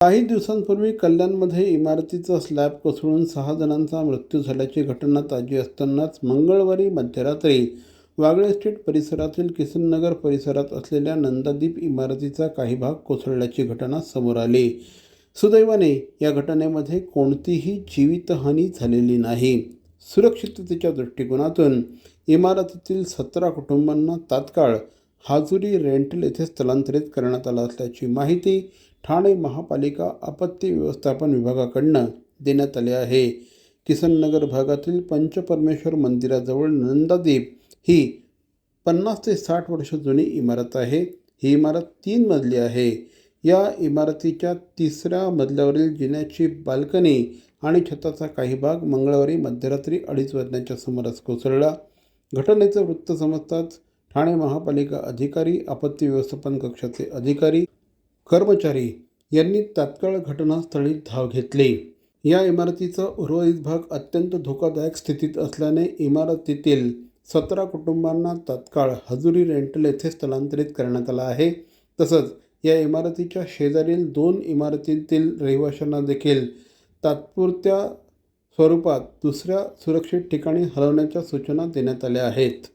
काही दिवसांपूर्वी कल्याणमध्ये इमारतीचा स्लॅब कोसळून सहा जणांचा मृत्यू झाल्याची घटना ताजी असतानाच मंगळवारी मध्यरात्री वागळे स्ट्रीट परिसरातील किसननगर परिसरात असलेल्या नंदादीप इमारतीचा काही भाग कोसळल्याची घटना समोर आली. सुदैवाने या घटनेमध्ये कोणतीही जीवितहानी झालेली नाही. सुरक्षिततेच्या दृष्टिकोनातून इमारतीतील सतरा कुटुंबांना तात्काळ हाजुरी रेंटल येथे स्थलांतरित करण्यात आलं असल्याची माहिती ठाणे महापालिका आपत्ती व्यवस्थापन विभागाकडनं देण्यात आले आहे. किसननगर भागातील पंचपरमेश्वर मंदिराजवळ नंदादीप ही पन्नास ते साठ वर्ष जुनी इमारत आहे. ही इमारत तीन मजली आहे. या इमारतीच्या तिसऱ्या मजल्यावरील जिन्याची बाल्कनी आणि छताचा काही भाग मंगळवारी मध्यरात्री अडीच वाजण्याच्या सुमारास कोसळला. घटनेचं वृत्त समजताच ठाणे महापालिका अधिकारी आपत्ती व्यवस्थापन कक्षाचे अधिकारी कर्मचारी यांनी तात्काळ घटनास्थळी धाव घेतली. या इमारतीचा उर्वरित भाग अत्यंत धोकादायक स्थितीत असल्याने इमारतीतील सतरा कुटुंबांना तात्काळ हजुरी रेंटल येथे स्थलांतरित करण्यात आलं आहे. तसंच या इमारतीच्या शेजारील दोन इमारतीतील रहिवाशांना देखील तात्पुरत्या स्वरूपात दुसऱ्या सुरक्षित ठिकाणी हलवण्याच्या सूचना देण्यात आल्या आहेत.